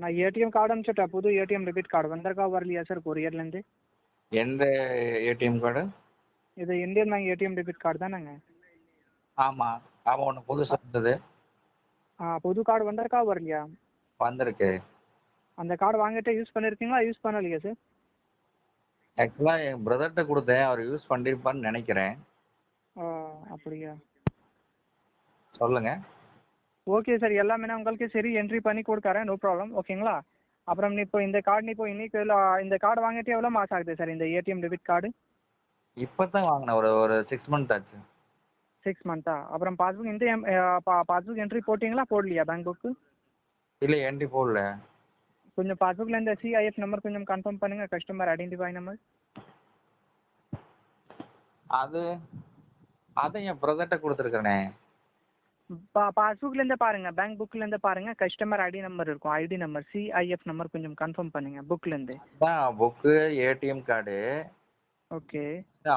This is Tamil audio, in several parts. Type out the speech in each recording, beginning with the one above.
நான் ஏடிஎம் கார்டு அனுப்பிச்சுட்டேன் புது ஏடிஎம் டெபிட் கார்டு வந்திருக்கா வரலையா சார் கொரியர்லேருந்து எந்த ஏடிஎம் கார்டு இது Indian bank ATM debit card தானேங்க? ஆமாம் ஆமாம் ஒன்று புதுசாக இருந்தது ஆ புது கார்டு வந்திருக்கா வரலையா? வந்திருக்கு. அந்த கார்டு வாங்கிட்டு யூஸ் பண்ணியிருக்கீங்களா யூஸ் பண்ணலையா சார் ஆக்சுவலாக என் பிரதர்கிட்ட கொடுத்தேன் அவர் யூஸ் பண்ணியிருப்பான்னு நினைக்கிறேன். அப்படியா? சொல்லுங்கள் ஓகே சார் எல்லாமே நான் உங்களுக்கு சரி என்ட்ரி பண்ணி கொடுக்குறேன். நோ ப்ராப்ளம் ஓகேங்களா அப்புறம் இப்போ இந்த கார்டு இப்போ இன்னைக்கு இந்த கார்டு வாங்கிட்டு எவ்வளோ மாதம் ஆகுது சார் இந்த ஏடிஎம் டெபிட் கார்டு இப்போ தான் வாங்கினேன். ஒரு ஒரு சிக்ஸ் மந்த் ஆச்சு. சிக்ஸ் மந்த்தா அப்புறம் பாஸ்புக் இந்த பாஸ்புக் என்ட்ரி போட்டிங்களா? போடலையா பேங்க் புக்கு இல்லை என்ட்ரி போடல. கொஞ்சம் பாஸ்புக்கில் இந்த சிஐஎஃப் நம்பர் கொஞ்சம் கன்ஃபார்ம் பண்ணுங்க. கஸ்டமர் ஐடென்டிஃபை நம்பர் அது அதை என் பிரதர்கிட்ட கொடுத்துருக்கேனே பா பாஸ்புக்லேருந்து பாருங்க. பேங்க் புக்லேருந்து பாருங்க. கஸ்டமர் ஐடி நம்பர் இருக்கும். ஐடி நம்பர் சிஐஎஃப் நம்பர் கொஞ்சம் கன்ஃபார்ம் பண்ணுங்க புக்லேருந்து. தான் புக்கு ஏடிஎம் கார்டு. ஓகே.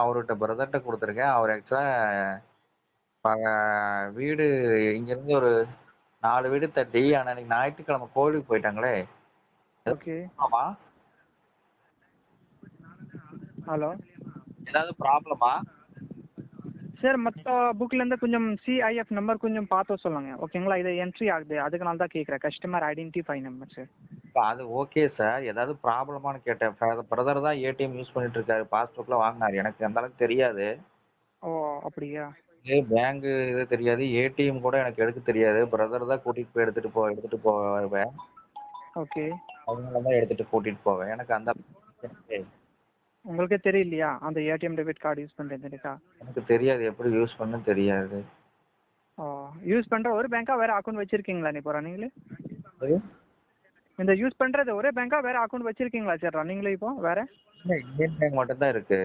அவர்கிட்ட பிரதர்கிட்ட கொடுத்துருக்கேன். அவர் ஆக்சுவலாக வீடு இங்கேருந்து ஒரு நாலு வீடு தட்டி ஆனால் இன்னைக்கு ஞாயிற்றுக்கிழமை கோவிலுக்கு போயிட்டாங்களே. ஓகே. ஆமாம் ஹலோ. ஏதாவது ப்ராப்ளமா சார் மற்ற புக்லேருந்து கொஞ்சம் சிஐஎஃப் நம்பர் கொஞ்சம் பார்த்து சொல்லுங்க. ஓகேங்களா இது என்ட்ரி ஆகுது. அதுக்குனால தான் கேட்குறேன். கஸ்டமர் ஐடென்டிஃபை நம்பர் சார் அது ஓகே சார் ஏதாவது ப்ராப்ளமான்னு கேட்டேன். பிரதர் தான் ஏடிஎம் யூஸ் பண்ணிட்டு இருக்காரு. பாஸ்புக்கில் வாங்கினாரு. எனக்கு அந்த அளவுக்கு தெரியாது. ஓ அப்படியா? இது பேங்க் இது தெரியாது. ஏடிஎம் கூட எனக்கு எடுக்க தெரியாது. பிரதர் தான் கூட்டிகிட்டு போய் எடுத்துகிட்டு போ எடுத்துகிட்டு போவேன். ஓகே அவங்கள தான் எடுத்துகிட்டு கூட்டிகிட்டு போவேன். எனக்கு அந்த உங்களுக்கே தெரியலையா? அந்த ஏடிஎம் டெபிட் கார்டு யூஸ் பண்ணுறதுக்கா எனக்கு தெரியாது. எப்படி யூஸ் பண்ண தெரியாது. ஓ யூஸ் பண்ணுற ஒரு பேங்க்கா வேறு அக்கௌண்ட் வச்சுருக்கீங்களா நீ இப்போ ரன்னிங்கில் அது? இந்த யூஸ் பண்ணுறது ஒரே பேங்க்கா வேறு அக்கௌண்ட் வச்சுருக்கீங்களா சார் ரன்னிங்கில் இப்போ? வேறு? இந்தியன் பேங்க் மட்டும்தான் இருக்கு.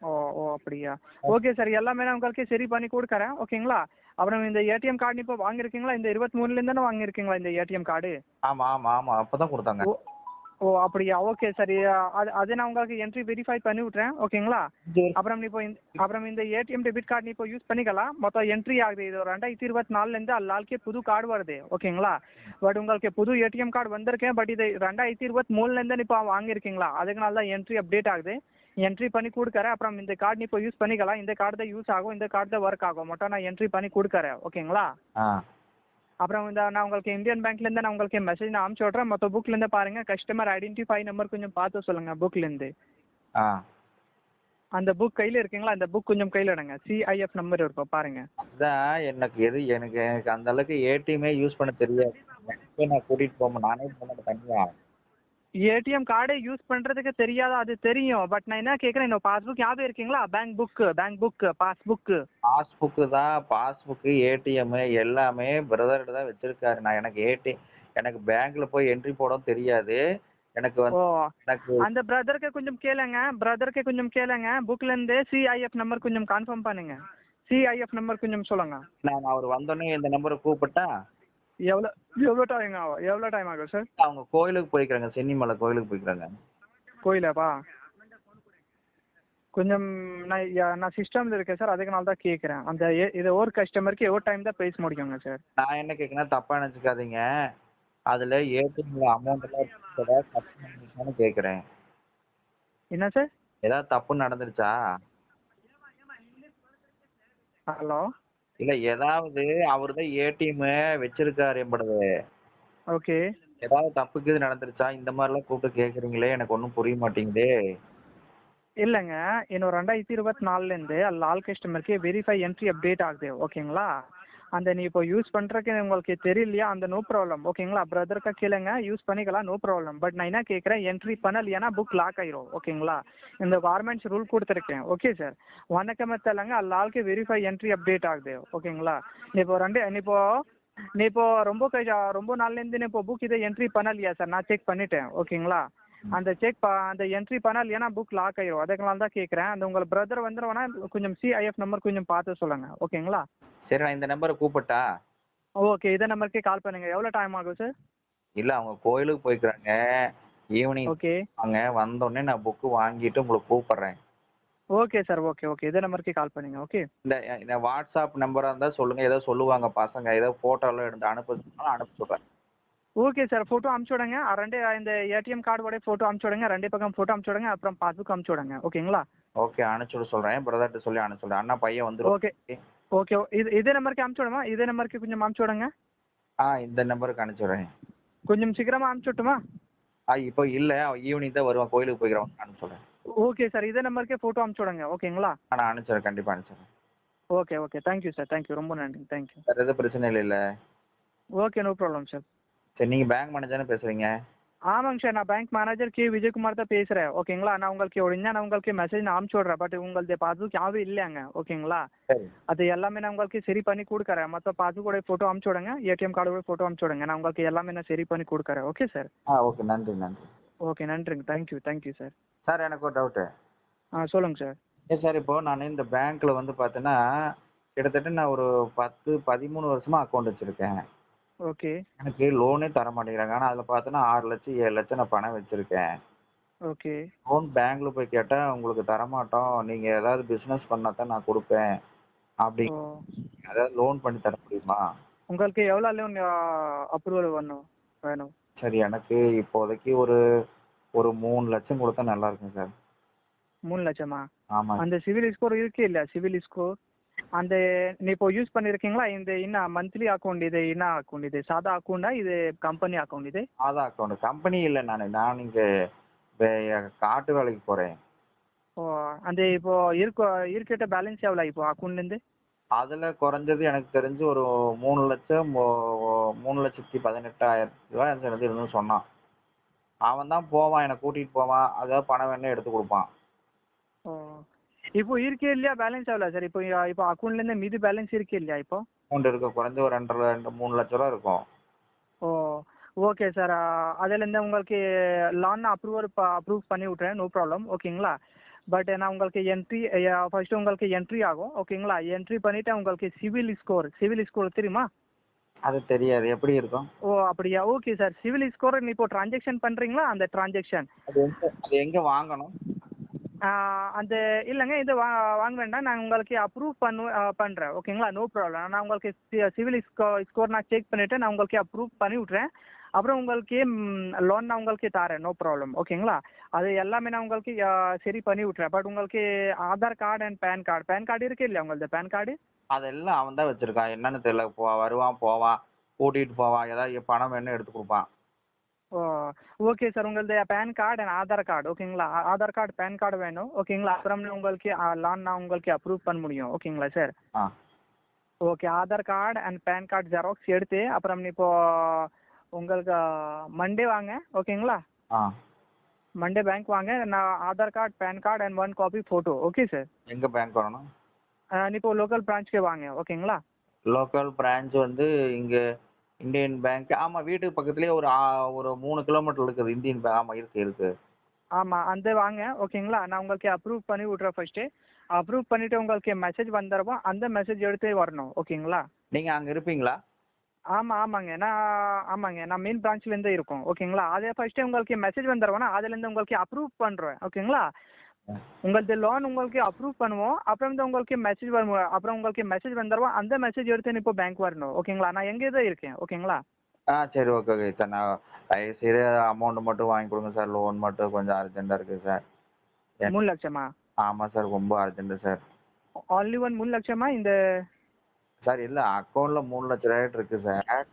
ஓ ஓ அப்படியா? ஓகே சார் எல்லாமே நான் உங்களுக்கு சரி பண்ணி கொடுக்குறேன். ஓகேங்களா அப்புறம் இந்த ஏடிஎம் கார்டு இப்போ வாங்கியிருக்கீங்களா? இந்த இருபத்தி மூணுலேருந்து தானே வாங்கியிருக்கீங்களா இந்த ஏடிஎம் கார்டு ஆமாம் ஆமாம் ஆமாம் அப்போ தான் கொடுத்தாங்க. ஓ அப்படியா? ஓகே சரி அது அது நான் உங்களுக்கு என்ட்ரி வெரிஃபை பண்ணி விட்றேன் ஓகேங்களா அப்புறம் நீ இப்போ அப்புறம் இந்த ஏடிஎம் டெபிட் கார்டு நீ இப்போ யூஸ் பண்ணிக்கலாம். மொத்தம் என்ட்ரி ஆகுது. இது ரெண்டாயிரத்தி இருபத்தி நாலுலேருந்து அல்லாளுக்கே புது கார்டு வருது. ஓகேங்களா பட் உங்களுக்கு புது ஏடிஎம் கார்டு வந்திருக்கேன் பட் இது ரெண்டாயிரத்தி இருபத்தி மூணுலேருந்து இப்போ வாங்கியிருக்கீங்களா? அதுக்குனால தான் என்ட்ரி அப்டேட் ஆகுது. என்ட்ரி பண்ணி கொடுக்குறேன். அப்புறம் இந்த கார்டு நீ இப்போ யூஸ் பண்ணிக்கலாம். இந்த கார்டு தான் யூஸ் ஆகும். இந்த கார்டு தான் ஒர்க் ஆகும். மட்டும் நான் என்ட்ரி பண்ணி கொடுக்குறேன். ஓகேங்களா அப்புறம் இந்த நான் உங்களுக்கு இந்தியன் பேங்க்லேருந்து நான் உங்களுக்கு மெசேஜ் நான் அனுப்பிச்சி விட்றேன் மொத்த புக்லேருந்து பாருங்கள் கஸ்டமர் ஐடென்டிஃபை நம்பர் கொஞ்சம் பார்த்து சொல்லுங்கள் புக்லேருந்து ஆ. அந்த புக் கையில் இருக்குங்களா? அந்த புக் கொஞ்சம் கையில் எடுங்க. சிஐஎஃப் நம்பர் இருக்கும். பாருங்கள் அதுதான் எனக்கு எது எனக்கு எனக்கு அந்த அளவுக்கு ஏடிஎம்மே யூஸ் பண்ண தெரியாது. நான் கூட்டிகிட்டு போக நானே போனேன் தனியாக ஏடிஎம் கார்டே யூஸ் பண்ணுறதுக்கு தெரியாதா அது தெரியும். பட் நான் என்ன கேட்குறேன் இன்னும் பாஸ்புக் ஞாபகம் இருக்கீங்களா? Bank book bank book passbook passbook தான் பாஸ்புக்கு ஏடிஎம் எல்லாமே பிரதர்கிட்ட தான் வச்சிருக்காரு. நான் எனக்கு ஏடி எனக்கு பேங்க்ல போய் என்ட்ரி போடவும் தெரியாது. எனக்கு வந்து எனக்கு அந்த பிரதருக்கு கொஞ்சம் கேளுங்க. பிரதருக்கு கொஞ்சம் கேளுங்க. புக்லேருந்து சிஐஎஃப் நம்பர் கொஞ்சம் கன்ஃபார்ம் பண்ணுங்க. சிஐஎஃப் நம்பர் கொஞ்சம் சொல்லுங்க. நான் அவர் வந்தோடனே இந்த நம்பரை கூப்பிட்டா எவ்வளோ எவ்வளோ டைம் ஆகும்? எவ்வளோ டைம் ஆகும் சார் அவங்க கோயிலுக்கு போய்க்கிறாங்க சென்னிமலை கோயிலுக்கு போய்க்கிறாங்க. கோயிலாப்பா? கொஞ்சம் நான் நான் சிஸ்டமில் இருக்கேன் சார் அதுக்குனால தான் கேட்குறேன் அந்த இது ஒரு கஸ்டமருக்கு எவ்வளோ டைம் தான் பேச முடியுங்க சார் நான் என்ன கேட்குறேன் தப்பா நினச்சிக்காதீங்க. அதில் ஏடிஎம்ல அமௌண்ட் எல்லாம் ஏதாவது தப்பு நடந்துச்சான்னு கேட்குறேன் என்ன சார் ஏதாவது தப்பு நடந்துருச்சா? ஹலோ இல்லை ஏதாவது அவர் தான் ஏடிஎம் வச்சிருக்காரு என்பது ஓகே. ஏதாவது தப்புக்கு இது நடந்துருச்சா? இந்த மாதிரிலாம் கூப்பிட்டு கேட்குறீங்களே எனக்கு ஒன்றும் புரிய மாட்டேங்குதே. இல்லைங்க இன்னும் ரெண்டாயிரத்தி இருபத்தி நாலுலேருந்து லால் கஸ்டமருக்கு வெரிஃபை என்ட்ரி அப்டேட் ஆகுது ஓகேங்களா அந்த நீ இப்போ யூஸ் பண்ணுறக்கு உங்களுக்கு தெரியலையா? அந்த நோ ப்ராப்ளம் ஓகேங்களா பிரதருக்கா கேளுங்க. யூஸ் பண்ணிக்கலாம். நோ ப்ராப்ளம் பட் நான் என்ன கேட்குறேன்? என்ட்ரி பண்ணலையானா புக் லாக் ஆயிரும். ஓகேங்களா இந்த கவர்மெண்ட்ஸ் ரூல் கொடுத்துருக்கேன். ஓகே சார் வணக்கம் தெலுங்க. ஆளுக்கு வெரிஃபை என்ட்ரி அப்டேட் ஆகுது. ஓகேங்களா நீ இப்போ ரெண்டு நீ இப்போ நீ இப்போ ரொம்ப கை- ரொம்ப நாள்லேருந்து நீ இப்போ புக் இதை என்ட்ரி பண்ணலையா சார் நான் செக் பண்ணிட்டேன். ஓகேங்களா அந்த செக் அந்த என்ட்ரி பண்ணலையானா புக் லாக் ஆயிரும். அதுக்குனால தான் கேட்குறேன். அந்த உங்கள் பிரதர் வந்துருவானா கொஞ்சம் சிஐஎஃப் நம்பர் கொஞ்சம் பார்த்து சொல்லுங்க. ஓகேங்களா? சரி நான் இந்த நம்பரை கூப்பிட்டா? ஓகே இதே நம்பருக்கே கால் பண்ணுங்க. எவ்வளோ டைம் ஆகும் சார் இல்லை அவங்க கோயிலுக்கு போய்க்கிறாங்க. Evening okay. வாங்க. வந்தோடனே நான் புக்கு வாங்கிட்டு உங்களுக்கு கூப்பிட்றேன். Okay sir okay okay. இதே நம்பருக்கே கால் பண்ணுங்க ஓகே. இந்த இந்த வாட்ஸ்அப் நம்பராக இருந்தால் சொல்லுங்கள் ஏதோ சொல்லுவாங்க பசங்க. ஏதோ ஃபோட்டோலாம் எடுத்து அனுப்ப சொன்னாலும் அனுப்ப சொல்கிறேன் ஓகே சார் ஃபோட்டோ அமுச்சு விடுங்க. ரெண்டு இந்த ஏடிஎம் கார்டோட ஃபோட்டோ அமுச்சு விடுங்க. ரெண்டு பக்கம் ஃபோட்டோ விடுங்க. அப்புறம் பாஸ்புக் அமுச்சு விடுங்க. ஓகேங்களா ஓகே அனுப்பிச்சு விட சொல்கிறேன் பிரதர்கிட்ட சொல்லி அனுப்பிச்சு விடுறேன். அண்ணா பையன் வந்துடும் ஓகே ஓகே இது இதே நம்பருக்கு அமுச்சு விடுமா? இதே நம்பருக்கு கொஞ்சம் அமுச்சு விடுங்க. ஆ இந்த நம்பருக்கு அனுப்பிச்சு விடுறேன். கொஞ்சம் சீக்கிரமா அமுச்சு விட்டுமா? ஆ இப்போ இல்லை. ஈவினிங் தான் வருவான். கோயிலுக்கு போய்க்கிறவன். அனுப்பிச்சு விடுறேன். ஓகே சார் இதே நம்பருக்கே ஃபோட்டோ அமுச்சு விடுங்க. ஓகேங்களா நான் அனுப்பிச்சிடுறேன் கண்டிப்பாக அனுப்பிச்சிடுறேன் okay okay thank you sir thank you ரொம்ப நன்றி. தேங்க்யூ வேறு எதுவும் பிரச்சனை இல்லைல்ல ஓகே நோ ப்ராப்ளம் சார் சரி நீங்கள் பேங்க் மேனேஜர்னு பேசுகிறீங்க ஆமாங்க சார் நான் பேங்க் மேனேஜர் கே விஜயகுமார் தான் பேசுகிறேன் ஓகேங்களா நான் உங்களுக்கு ஒழுங்கா நான் உங்களுக்கு மெசேஜ் நான் அனுப்பிச்சு விட்றேன். பட் உங்களது பாஸ்புக் யாவும் இல்லைங்க ஓகேங்களா அது எல்லாமே நான் உங்களுக்கு சரி பண்ணி கொடுக்குறேன். மற்ற பாஸ்புக்கோட ஃபோட்டோ அனுப்பிச்சு விடுங்க. ஏடிஎம் கார்டோட ஃபோட்டோ அனுப்பிச்சு விடுங்க. நான் உங்களுக்கு எல்லாமே நான் சரி பண்ணி கொடுக்குறேன். ஓகே சார் ஆ ஓகே நன்றி நன்றி. ஓகே நன்றிங்க. தேங்க்யூ தேங்க்யூ சார் சார் எனக்கு ஒரு டவுட்டு ஆ சொல்லுங்கள் சார் சார் இப்போ நான் இந்த பேங்க்கில் வந்து பார்த்தீங்கன்னா கிட்டத்தட்ட நான் ஒரு பத்து பதிமூணு வருஷமாக அக்கௌண்ட் வச்சுருக்கேன். ஓகே. எனக்கு லோனே தர மாட்டேங்கிறாங்க ஆனால் அதில் பார்த்தோன்னா ஆறு லட்சம் ஏழு லட்சம் நான் பணம் வச்சுருக்கேன். ஓகே. லோன் பேங்க்கில் போய் கேட்டால் உங்களுக்கு தரமாட்டோம். நீங்கள் ஏதாவது பிஸ்னஸ் பண்ணால் தான் நான் கொடுப்பேன். அப்படி அதாவது லோன் பண்ணி தர முடியுமா? உங்களுக்கு எவ்வளோ லோன் அப்ரூவல் வேணும் வேணும்? சரி எனக்கு இப்போதைக்கு ஒரு ஒரு மூணு லட்சம் கொடுத்தா நல்லா இருக்கும் சார். மூணு லட்சமா? ஆமாம் அந்த சிவில் ஸ்கோர் இருக்கு இல்ல சிவில் ஸ்கோர் அந்த நீ இப்போ யூஸ் பண்ணிருக்கீங்களா? இந்த என்ன மந்த்லி அக்கௌண்ட் இது என்ன அக்கௌண்ட் இது? சாதா அக்கௌண்டா இது கம்பெனி அக்கௌண்ட் இது? ஆதார் அக்கௌண்ட் கம்பெனி இல்லை நான். நான் இங்கே காட்டு வேலைக்கு போகிறேன் ஓ அந்த இப்போ இருக்க இருக்கிட்ட பேலன்ஸ் எவ்வளோ இப்போ அக்கௌண்ட்லேருந்து அதில் குறைஞ்சது எனக்கு தெரிஞ்சு ஒரு மூணு லட்சம் மூணு லட்சத்தி பதினெட்டாயிரம் ரூபாய் எனக்கு இருந்துன்னு சொன்னான். அவன் தான் போவான் என்னை கூட்டிகிட்டு போவான். அதாவது பணம் வேணா எடுத்து கொடுப்பான். இப்போ இருக்கே இல்லையா? பேலன்ஸ் எவ்வளோ சார் இப்போ இப்போ அக்கௌண்ட்லேருந்து மீதி பேலன்ஸ் இருக்கே இல்லையா இப்போ? அமௌண்ட் இருக்கு குறைஞ்ச ஒரு ரெண்டரை ரெண்டு மூணு லட்ச ரூபா இருக்கும். ஓ ஓகே சார் அதுலேருந்து உங்களுக்கு லோன் அப்ரூவல் அப்ரூவ் பண்ணி விட்றேன் நோ ப்ராப்ளம் ஓகேங்களா பட் நான் உங்களுக்கு என்ட்ரி ஃபர்ஸ்ட் உங்களுக்கு என்ட்ரி ஆகும். ஓகேங்களா என்ட்ரி பண்ணிவிட்டு உங்களுக்கு சிவில் ஸ்கோர் சிவில் ஸ்கோர் தெரியுமா? அது தெரியாது. எப்படி இருக்கும்? ஓ அப்படியா? ஓகே சார் சிவில் ஸ்கோர் இப்போ டிரான்சாக்ஷன் பண்ணுறீங்களா அந்த டிரான்சாக்ஷன் அது எங்கே வாங்கணும்? அந்த இல்லைங்க இது வா வாங்க வேண்டாம். நான் உங்களுக்கு அப்ரூவ் பண்ணு பண்ணுறேன் ஓகேங்களா? நோ ப்ராப்ளம் நான் உங்களுக்கு சிவில் ஸ்கோ ஸ்கோர் நான் செக் பண்ணிவிட்டு நான் உங்களுக்கு அப்ரூவ் பண்ணி விட்றேன் அப்புறம் உங்களுக்கு லோன் நான் உங்களுக்கு தரேன். நோ ப்ராப்ளம் ஓகேங்களா? அது எல்லாமே நான் உங்களுக்கு சரி பண்ணி விட்றேன் பட் உங்களுக்கு Aadhaar card and PAN card. PAN card இருக்கு இல்லையா உங்களது? PAN card? அதெல்லாம் அவன் தான் வச்சிருக்கான் என்னன்னு தெரியல. போ வருவான் போவான் கூட்டிகிட்டு போவான். ஏதாவது பணம் வேணும்னு எடுத்து கொடுப்பான். ஓ ஓகே சார் உங்களது PAN card and Aadhaar card ஓகேங்களா ஆதார் கார்டு பேன் கார்டு வேணும் ஓகேங்களா அப்புறம் உங்களுக்கு லோன் நான் உங்களுக்கு அப்ரூவ் பண்ண முடியும் ஓகேங்களா sir okay Aadhaar card and PAN card xerox எடுத்து அப்புறம் இப்போ உங்களுக்கு மண்டே வாங்க ஓகேங்களா மண்டே பேங்க் வாங்க நான் Aadhaar card PAN card and one copy photo okay sir எங்கே பேங்க் வரணும் இப்போ லோக்கல் பிரான்ச்க்கே வாங்க ஓகேங்களா லோக்கல் பிரான்ச் வந்து இங்கே இந்தியன் பேங்க். ஆமாம் வீட்டுக்கு பக்கத்துலேயே ஒரு ஒரு மூணு கிலோமீட்டர் இருக்குது இந்தியன் பேங்க். ஆமாம் இருக்குது இருக்குது ஆமாம் அந்த வாங்க ஓகேங்களா? நான் உங்களுக்கு அப்ரூவ் பண்ணி விட்றேன் ஃபர்ஸ்ட்டு அப்ரூவ் பண்ணிவிட்டு உங்களுக்கு மெசேஜ் வந்துடுவோம் அந்த மெசேஜ் எடுத்து வரணும் ஓகேங்களா? நீங்கள் அங்கே இருப்பீங்களா? ஆமாம் ஆமாங்க. நான் ஆமாங்க. நான் மெயின் பிரான்ச்லேருந்து இருக்கோம் ஓகேங்களா? அதே ஃபர்ஸ்ட்டு உங்களுக்கு மெசேஜ் வந்துடுவோம்னா அதுலேருந்து உங்களுக்கு அப்ரூவ் பண்ணுறேன் ஓகேங்களா? உங்களது லோன் உங்களுக்கு அப்ரூவ் பண்ணுவோம். அப்புறம் தான் உங்களுக்கு மெசேஜ் வரும். அப்புறம் உங்களுக்கு மெசேஜ் வந்துடுவோம் அந்த மெசேஜ் எடுத்து இப்போ பேங்க் வரணும். ஓகேங்களா நான் எங்கே தான் இருக்கேன். ஓகேங்களா ஆ சரி ஓகே ஓகே சார் நான் தயவுசெய்து அமௌண்ட் மட்டும் வாங்கி கொடுங்க சார் லோன் மட்டும் கொஞ்சம் அர்ஜென்ட்டாக இருக்குது சார் மூணு லட்சமா? ஆமாம் சார் ரொம்ப அர்ஜென்ட்டு சார் ஆன்லி ஒன் மூணு லட்சமா? இந்த சார் இல்லை அக்கௌண்ட்டில் மூணு லட்ச ரூபாய்ட்டு இருக்குது சார்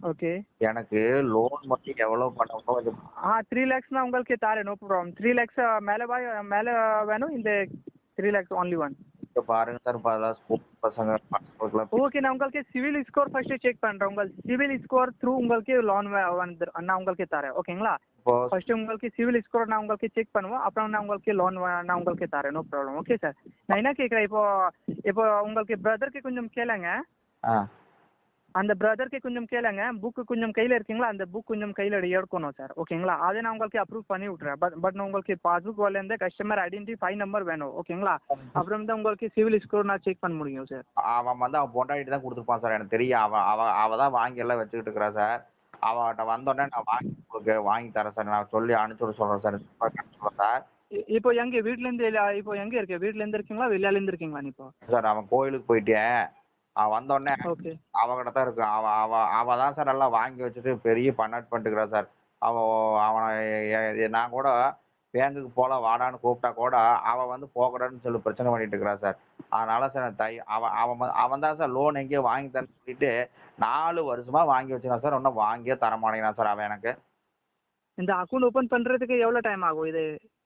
ஓகே எனக்கு லோன் மட்டும் எவ்வளோ பண்ணணும் கொஞ்சம் ஆ த்ரீ லேக்ஸ்னா உங்களுக்கு தாரேன் நோ ப்ராப்ளம் த்ரீ லேக்ஸ் மேலே வா மேலே வேணும் இந்த த்ரீ லேக்ஸ் ஒன்லி ஒன் இப்போ பாருங்கள் சார் இப்போ பசங்க ஓகே நான் உங்களுக்கு சிவில் ஸ்கோர் ஃபர்ஸ்ட்டு செக் பண்ணுறேன் உங்கள் சிவில் ஸ்கோர் த்ரூ உங்களுக்கு லோன் வந்து நான் உங்களுக்கு தரேன் ஓகேங்களா ஃபர்ஸ்ட் உங்களுக்கு சிவில் ஸ்கோர் நான் உங்களுக்கு செக் பண்ணுவோம் அப்புறம் நான் உங்களுக்கு லோன் நான் உங்களுக்கு தரேன் நோ ப்ராப்ளம் ஓகே சார் நான் என்ன கேட்குறேன் இப்போ இப்போ உங்களுக்கு பிரதருக்கு கொஞ்சம் கேளுங்க. அந்த பிரதருக்கு கொஞ்சம் கேளுங்க. புக்கு கொஞ்சம் கையில் இருக்கீங்களா? அந்த புக் கொஞ்சம் கையில் எடுக்கணும் சார் ஓகேங்களா அதை நான் உங்களுக்கு அப்ரூவ் பண்ணி விட்றேன் பட் பட் நான் உங்களுக்கு பாஸ்புக் வரலேருந்து கஸ்டமர் ஐடென்டிஃபை நம்பர் வேணும். ஓகேங்களா அப்புறம் தான் உங்களுக்கு சிவில் ஸ்கோர் நான் செக் பண்ண முடியும் சார் அவன் வந்து அவன் பொண்டாட்டி தான் கொடுத்துருப்பான் சார் எனக்கு தெரியும். அவன் அவன் அவள் தான் வாங்கி எல்லாம் வச்சுக்கிட்டு இருக்கிறா சார் அவட்ட வந்தோடனே நான் வாங்கி கொடுக்க வாங்கி தரேன் சார் நான் சொல்லி அனுப்பிச்சி சொல்கிறேன் சார் சார் இப்போ எங்கே வீட்லேருந்து இப்போ எங்கே இருக்கு? வீட்லேருந்து இருக்கீங்களா? வெளியாலேருந்து இருக்கீங்களா? இப்போ? சார் அவன் கோயிலுக்கு போயிட்டேன். அவன் வந்த உடனே அவகிட்ட தான் இருக்கு. அவ அவ அவ தான் சார் எல்லாம் வாங்கி வச்சுட்டு பெரிய பண்ணாட் பண்ணிட்டுக்கிறா சார். அவ அவனை எ- நான் கூட பேங்குக்கு போகலாம் வாடான்னு கூப்பிட்டா கூட அவன் வந்து போகக்கூடாதுன்னு சொல்லி பிரச்சனை பண்ணிட்டு இருக்கிறா சார். அதனால சார் தை அவன் அவன் அவன் தான் சார் லோன் எங்கேயோ வாங்கி தரேன்னு சொல்லிட்டு நாலு வருஷமா வாங்கி வச்சிருக்கான் சார். இன்னும் வாங்கியே தர மாட்டேங்கிறான் சார் அவன் எனக்கு. இந்த அக்கௌண்ட் ஓபன் பண்றதுக்கு எவ்வளவு டைம் ஆகும் இது? அவன்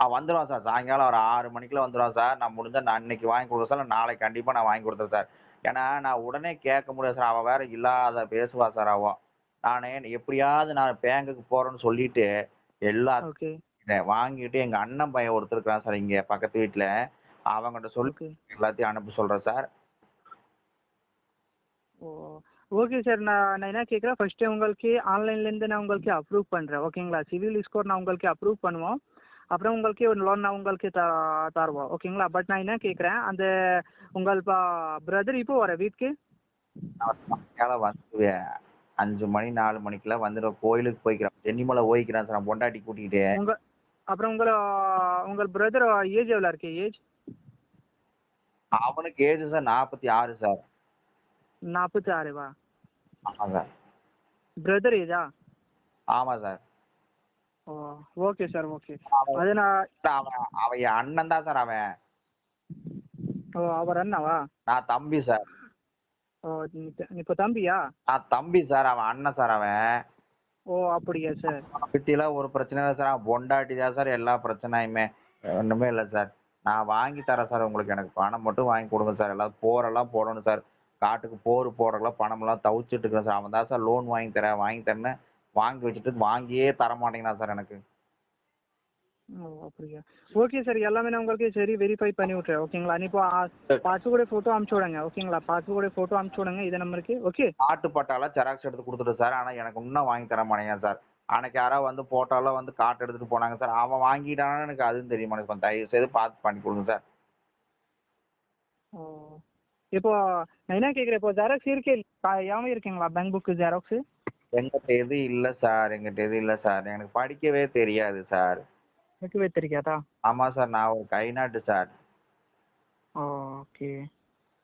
வந்துடுவான் சார். சாயங்காலம் ஒரு ஆறு மணிக்குள்ள வந்துடுவான் சார். நான் முடிஞ்சா நான் இன்னைக்கு வாங்கி கொடுக்க சார். நாளைக்கு கண்டிப்பாக நான் வாங்கி கொடுத்தேன் சார். ஏன்னா நான் உடனே கேட்க முடியாது சார். அவள் வேற இல்லாத பேசுவா சார் அவன் நான் எப்படியாவது நான் பேங்குக்கு போறேன்னு சொல்லிட்டு எல்லா வாங்கிட்டு எங்க அண்ணன் பையன் ஒருத்தர் சார் இங்க பக்கத்து வீட்டுல அவங்ககிட்ட சொல்லி எல்லாத்தையும் அனுப்ப சொல்றேன் சார். ஓ ஓகே சார். நான் நான் என்ன கேட்குறேன்? ஃபர்ஸ்ட்டு உங்களுக்கு ஆன்லைன்லேருந்து நான் உங்களுக்கு அப்ரூவ் பண்ணுறேன் ஓகேங்களா? சிவில் ஸ்கோர் நான் உங்களுக்கு அப்ரூவ் பண்ணுவோம். அப்புறம் உங்களுக்கு ஒரு லோன் நான் உங்களுக்கு த தருவோம். ஓகேங்களா பட் நான் என்ன கேட்குறேன் அந்த உங்கள் பிரதர் இப்போ வர வீட்டுக்கு? சாயங்காலம் வந்து அஞ்சு மணி நாலு மணிக்கெல்லாம் வந்துடும் கோயிலுக்கு போய்க்கிறான். சென்னிமலை போய்க்கிறான் சார். நான் பொண்டாட்டி கூட்டிகிட்டு உங்க அப்புறம் உங்களை உங்கள் பிரதர் ஏஜ் எவ்வளோ இருக்கு? ஏஜ் அவனுக்கு ஏஜ் சார் நாற்பத்தி ஆறு சார். நாற்பத்தி ஆறுவா? ஆமாம் சார். பிரதர் ஏஜா ஆமாம் சார். Okay sir okay. அது நான் அவன் அண்ணன் தான் சார் அவன். ஓ அவர் அண்ணாவா? நான் தம்பி சார். ஓ இப்போ தம்பியா? நான் தம்பி சார் அவன் அண்ணன் சார் அவன். ஓ அப்படியா சார். பத்திலாம் ஒரு பிரச்சனை இல்லை சார். அவன் பொண்டாட்டி தான் சார் எல்லா பிரச்சனையுமே. ஒன்றுமே இல்லை சார். நான் வாங்கி தரேன் சார் உங்களுக்கு. எனக்கு பணம் மட்டும் வாங்கி கொடுங்க சார். எல்லாம் போரெல்லாம் போடணும் சார். காட்டுக்கு போர் போடுறதுலாம் பணமெல்லாம் தவிச்சிட்டு இருக்கிறேன் சார். அவன் தான் சார் லோன் வாங்கி தரேன் வாங்கி தரேன்னு வாங்கி வச்சுட்டு வாங்கியே தர மாட்டேங்கிறான் சார் எனக்கு. அப்படியா? ஓகே சார் எல்லாமே நான் உங்களுக்கு சரி வெரிஃபை பண்ணி விட்றேன் ஓகேங்களா நீ இப்போ பாஸ்போர்ட் ஃபோட்டோ அனுப்பிச்சு விடுங்க. ஓகேங்களா பாஸ்போர்ட் ஃபோட்டோ அனுப்பிச்சு விடுங்க. இதே நம்பருக்கு. ஓகே காட்டு பட்டாலாம் ஜெராக்ஸ் எடுத்து கொடுத்துட்டு சார். ஆனால் எனக்கு இன்னும் வாங்கி தர மாட்டேங்கிறான் சார். அன்னைக்கு யாரோ வந்து போட்டோலாம் வந்து காட்டு எடுத்துட்டு போனாங்க சார். அவன் வாங்கிட்டான்னு எனக்கு அதுவும் தெரியுமா எனக்கு கொஞ்சம் தயவு செய்து பார்த்து பண்ணி கொடுங்க சார். இப்போ நான் என்ன கேட்குறேன் இப்போ ஜெராக்ஸ் இருக்கே யாவும் இருக்கீங்களா? பேங்க் புக்கு ஜெராக்ஸு எங்கிட்ட எது இல்லை சார் எங்கிட்ட எது இல்லை சார் எனக்கு படிக்கவே தெரியாது சார் இருக்கவே தெரியாதா? ஆமாம் சார் நான் ஒரு கை நாட்டு சார் ஓகே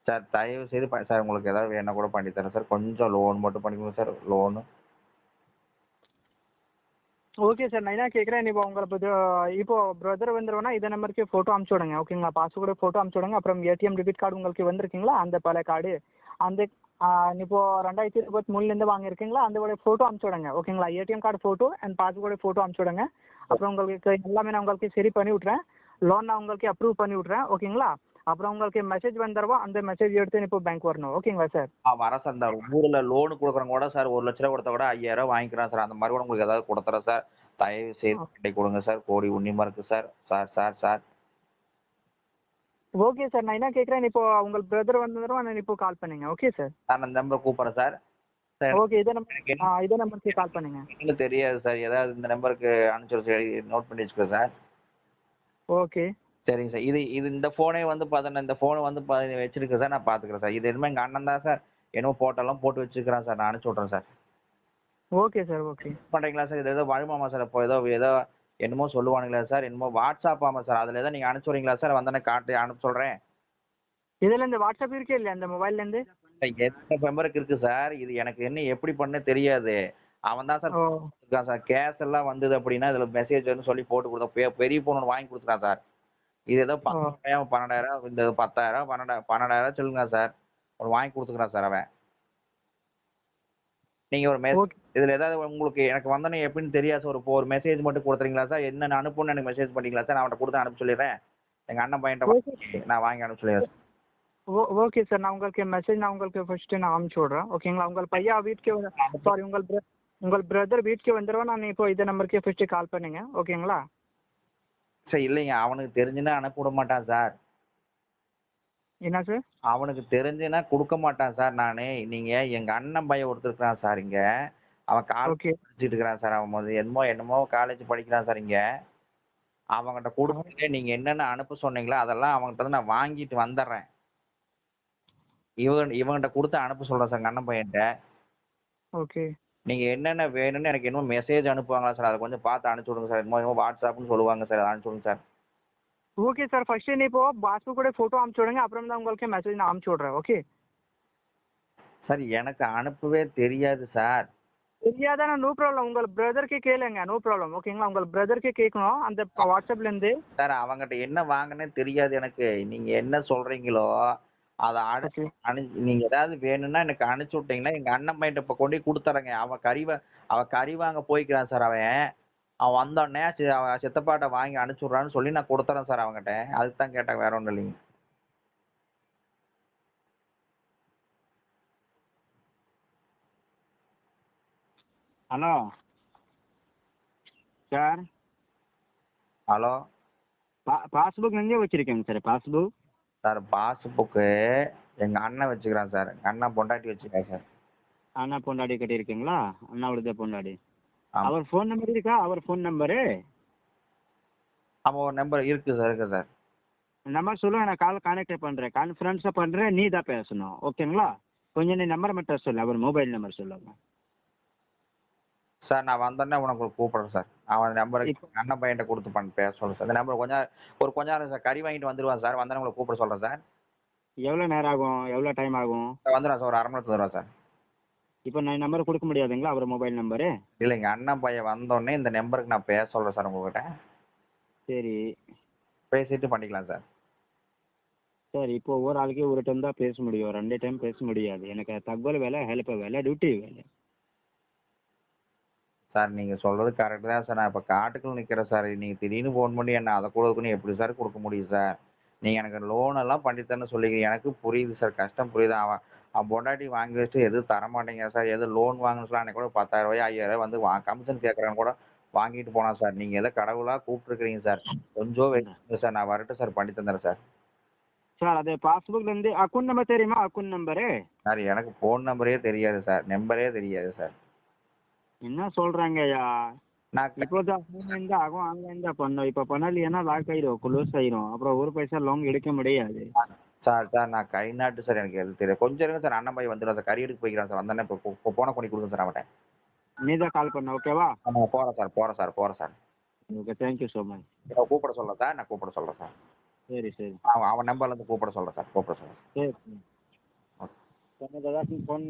சார் தயவு செய்து ப- சார் உங்களுக்கு ஏதாவது வேணா கூட பண்ணி தரேன் சார் கொஞ்சம் லோன் மட்டும் பண்ணி கொடுங்க சார் லோனு ஓகே சார் நான் என்ன கேட்குறேன் இப்போ உங்களை இப்போ இப்போ பிரதர் வந்துருவோன்னா இதே நம்பருக்கு ஃபோட்டோ அனுப்பிச்சு விடுங்க ஓகேங்களா பாஸ்போர்ட் ஃபோட்டோ அனுப்பிச்சு விடுங்க. அப்புறம் ஏடிஎம் டெபிட் கார்டு உங்களுக்கு வந்திருக்கீங்களா? அந்த பழைய கார்டு அந்த இப்போ ரெண்டாயிரத்தி இருபத்தி மூணுலேருந்து வாங்கியிருக்கீங்களா? அந்த ஃபோட்டோ அனுப்பிச்சு விடுங்க. ஓகேங்களா ATM card photo and passport photo அனுப்பிச்சு விடுங்க. அப்புறம் உங்களுக்கு எல்லாமே நான் உங்களுக்கு சரி பண்ணி விட்றேன் லோன் நான் உங்களுக்கு அப்ரூவ் பண்ணி விட்றேன் ஓகேங்களா அப்புறம் உங்களுக்கு மெசேஜ் வந்துடுவோம் அந்த மெசேஜ் எடுத்து இப்போ பேங்க் வரணும். ஓகேங்களா சார் வர சார் இந்த ஊரில் லோனு கொடுக்குறவங்க கூட சார் ஒரு லட்ச ரூபா கொடுத்தா கூட ஐயாயிரம் வாங்கிக்கிறான் சார் அந்த மாதிரி கூட உங்களுக்கு ஏதாவது கொடுத்துறேன் சார் தயவு செய்து கொடுங்க சார் கோடி உன்னிமா இருக்கு sir sir sir sir okay sir நான் என்ன கேட்குறேன் இப்போ உங்கள் பிரதர் வந்துடும் நான் இப்போ கால் பண்ணுங்க. ஓகே சார் நான் அந்த நம்பரை கூப்பிட்றேன் சார் சார் ஓகே இதே நம்பர் ஆ இதே நம்பருக்கு கால் பண்ணுங்க. என்ன தெரியாது சார் ஏதாவது இந்த நம்பருக்கு அனுப்பிச்சு நோட் பண்ணி வச்சுக்கோ சார் ஓகே சரிங்க சார் இது இது இந்த ஃபோனே வந்து பார்த்தீங்கன்னா இந்த ஃபோனை வந்து பா- வச்சிருக்கு சார் நான் பார்த்துக்கிறேன் சார் இது என்னமோ எங்கள் அண்ணன் தான் சார் என்னமோ போட்டோலாம் போட்டு வச்சுக்கிறான் சார் நான் அனுப்பிச்சி விட்றேன் சார் ஓகே சார் ஓகே பண்ணுறீங்களா சார் இது ஏதோ வருமாமா சார் இப்போ ஏதோ ஏதோ என்னமோ சொல்லுவானுங்களா சார் என்னமோ வாட்ஸ்அப் ஆமாம் சார் அதில் ஏதோ நீங்கள் அனுப்பிச்சி விட்றீங்களா சார்? வந்தோடனே காட்டு அனுப்ப சொல்கிறேன் இதுல இந்த வாட்ஸ்அப் இருக்கே இல்லையா இந்த மொபைல்ல இருந்து? எத்தனை மெம்பருக்கு இருக்குது சார்? இது எனக்கு என்ன எப்படி பண்ண தெரியாது. அவன் தான் சார் ஓ. இருக்கான் சார். கேஸ் எல்லாம் வந்தது அப்படின்னா இதில் மெசேஜ் வந்து சொல்லி போட்டு கொடுத்தா பெரிய ஃபோன் ஒன்று வாங்கி கொடுத்துருக்கான் சார். இது ஏதோ பத்தாயிரம் பன்னெண்டாயிரம் இந்த பத்தாயிரம் பன்னெண்டா பன்னெண்டாயிரம் சொல்லுங்க சார். ஒரு வாங்கி கொடுத்துக்கிறான் சார் அவன். நீங்கள் ஒரு மெசேஜ் இதில் ஏதாவது உங்களுக்கு எனக்கு வந்தோன்னே எப்படின்னு தெரியாது இப்போ ஒரு மெசேஜ் மட்டும் கொடுத்துறீங்களா சார் என்ன அனுப்புன்னு எனக்கு மெசேஜ் பண்ணிங்களா சார் நான் அவன்கிட்ட கொடுத்து அனுப்ப சொல்லிடுறேன். எங்கள் அண்ணன் பையன்ட்ட வாங்கி நான் வாங்கி அனுப்ப சொல்லிடுறேன் ஓகே சார் நான் உங்களுக்கு மெசேஜ் நான் உங்களுக்கு ஃபர்ஸ்ட் நான் அனுப்பிச்சு விடுறேன். ஓகேங்களா உங்கள் பையன் வீட்டுக்கு சாரி உங்கள் உங்கள் பிரதர் வீட்டுக்கு வந்துடுவோம் நான் இப்போ இதே நம்பருக்கே ஃபர்ஸ்ட் கால் பண்ணுங்க. ஓகேங்களா சார் இல்லைங்க. அவனுக்கு தெரிஞ்சுன்னா அனுப்ப விட மாட்டான் சார் என்ன சார் அவனுக்கு தெரிஞ்சுன்னா கொடுக்க மாட்டான் சார் நான். நீங்கள் எங்கள் அண்ணன் பையன் ஒருத்தர் இருக்கிறான் சார் இங்கே. அவன் காலேஜ் படிச்சுட்டு இருக்கிறான் சார். அவன் வந்து என்னமோ என்னமோ காலேஜ் படிக்கிறான் சார் இங்கே. அவன்கிட்ட கொடுத்துட்டு நீங்கள் என்னென்ன அனுப்ப சொன்னீங்களோ அதெல்லாம் இருந்து நான் வாங்கிட்டு வந்துடுறேன். இவன் இவன்கிட்ட கொடுத்து அனுப்ப சொல்கிறேன் சார் அண்ணன் பையன்கிட்ட. ஓகே. நீங்கள் என்னென்ன வேணும்னு எனக்கு என்னமோ மெசேஜ் அனுப்புவாங்களா சார் அதை கொஞ்சம் பார்த்து அனுப்பிச்சி விடுங்க சார். என்னமோ வாட்ஸ்அப்னு சொல்லுவாங்க சார் அதை அனுப்பிச்சி விடுங்க சார். ஓகே சார் ஃபர்ஸ்ட் நீ இப்போ பாஸ்புக் கூட ஃபோட்டோ அனுப்பிச்சு விடுங்க. அப்புறம் தான் உங்களுக்கு மெசேஜ் நான் அனுப்பிச்சு விடுறேன். ஓகே சார் எனக்கு அனுப்பவே தெரியாது சார் தெரியாதானே நோ ப்ராப்ளம் உங்கள் பிரதர்க்கே கேளுங்க. நோ ப்ராப்ளம் ஓகேங்களா உங்கள் பிரதர்க்கே கேட்கணும். அந்த வாட்ஸ்அப்லேருந்து சார் அவங்ககிட்ட என்ன வாங்கினே தெரியாது எனக்கு. நீங்க என்ன சொல்றீங்களோ அதை அனுப்பி அனு நீங்க ஏதாவது வேணும்னா எனக்கு அனுப்பிச்சு விட்டீங்கன்னா எங்க அண்ணன் பையன்ட்ட இப்போ கொண்டு கொடுத்துறேங்க. அவன் கறி அவன் கறி வாங்க போய்க்கிறான் சார் அவன். அவன் வந்தோடனே அவன் சித்தப்பாட்ட வாங்கி அனுப்பிச்சு விட்றான்னு சொல்லி நான் கொடுத்துறேன் சார் அவங்ககிட்ட அதுக்கு தான் கேட்டேன் வேற ஒன்றும் இல்லைங்க. ஹலோ? சார்? ஹலோ? பா பாஸ்புக் எங்கே வச்சுருக்கேங்க சார் பாஸ்புக்? சார் பாஸ்புக்கு எங்க அண்ணன் வச்சுக்கிறான் சார். எங்க அண்ணன் பொண்டாட்டி வச்சுக்கிறேன் சார். அண்ணா பொண்டாடி கட்டியிருக்கீங்களா? அண்ணாவோடத பொண்டாடி. அவர் ஃபோன் நம்பர் இருக்கா? அவர் ஃபோன் நம்பரு அவன் ஒரு நம்பர் இருக்கு சார் இருக்கு சார் நம்பர் சொல்லுங்க நான் கால் கான்டாக்ட் பண்ணுறேன் கான்ஃபரன்ஸாக பண்ணுறேன் நீ தான் பேசணும். ஓகேங்களா? கொஞ்சம் நீ நம்பர் மட்டும் சொல்லு அவர் மொபைல் நம்பர் சொல்லுங்க. சார் நான் வந்தோடனே உனக்கு கூப்பிடுறேன் சார் அவன் இப்போ- அண்ணன் பையன்ட்ட கொடுத்து பண்ண பேச சொல்லுங்க சார் இந்த நம்பர் கொஞ்சம் ஒரு கொஞ்ச நேரம் சார் கறி வாங்கிட்டு வந்துடுவான் சார் வந்தோடனே உங்களை கூப்பிட சொல்கிறேன் சார் எவ்வளோ நேரம் ஆகும்? எவ்வளோ டைம் ஆகும்? வந்துடுவேன் சார் ஒரு அரை மணி நேரத்துல வருவேன் சார் இப்போ நான் நம்பர் கொடுக்க முடியாதுங்களா அவர் மொபைல் நம்பரு இல்லைங்க அண்ணன் பையன் வந்தோடனே இந்த நம்பருக்கு நான் பேச சொல்கிறேன் சார் உங்ககிட்ட. சரி. பேசிட்டு பண்ணிக்கலாம் சார். சார் இப்போ ஒரு ஆளுக்கே ஒரு டைம் தான் பேச முடியும். ரெண்டு டைம் பேச முடியாது. எனக்கு தகவல் வேலை ஹெல்ப் வேலை டியூட்டி வேலை. சார் நீங்கள் சொல்கிறது கரெக்டு தான் சார். நான் இப்போ காட்டுக்குள்ள நிற்கிறேன் சார். நீங்கள் திடீர்னு ஃபோன் பண்ணி என்ன அதை கொடுக்கணும் எப்படி சார் கொடுக்க முடியும் சார்? நீங்கள் எனக்கு லோன் எல்லாம் பண்ணித்தரேன்னு சொல்லிக்கிறீங்க. எனக்கு புரியுது சார். கஷ்டம் புரியுது. அவன் பொண்டாட்டி வாங்கி வச்சுட்டு எதுவும் தர மாட்டேங்க சார்? எது லோன் வாங்கணும் சார் அன்னைக்கு கூட பத்தாயிரம் ரூபாய் ஐயாயிரம் வந்து வா கமிஷன் கேட்குறேன்னு கூட வாங்கிட்டு போனான் சார். நீங்கள் ஏதோ கடவுளாக கூப்பிட்டுருக்கிறீங்க சார். கொஞ்சம் வெயிட் சார். நான் வரட்டும் சார். பண்ணி தந்துடுறேன் சார். சார் அது பாஸ்புக்லேருந்து அக்கௌண்ட் நம்பர் தெரியுமா? அக்கௌண்ட் நம்பரு சார் எனக்கு ஃபோன் நம்பரே தெரியாது சார். நம்பரே தெரியாது சார். என்ன சொல்கிறாங்கய்யா நான் இப்போ தான் ஆன்லைன் தான் ஆகும் ஆன்லைன் தான் பண்ணோம். இப்போ பண்ணலைன்னா லாக் ஆயிரும் க்ளோஸ் ஆயிரும். அப்புறம் ஒரு பைசா லோன் எடுக்க முடியாது. சார் சார் நான் கை நாட்டு சார் எனக்கு எது தெரியாது கொஞ்சம் இருங்க சார் அண்ணன் பையன் வந்துடுவான் சார். கறி எடுக்க போய்க்கிறான் சார். வந்தோடனே இப்போ இப்போ போன கொண்டு கொடுங்க சார் அவன்கிட்ட. நீ தான் கால் பண்ண ஓகேவா ஆமாம் போகிறேன் சார் போகிறேன் சார் போகிறேன் sir. Okay thank you so much நான் கூப்பிட சொல்கிறேன் சார் நான் கூப்பிட சொல்கிறேன் சார். சரி சரி. அவன் அவன் நம்பர்லேருந்து கூப்பிட சொல்கிறேன் சார் கூப்பிட சொல்கிறேன் சரி. ஏதாச்சும் ஃபோன்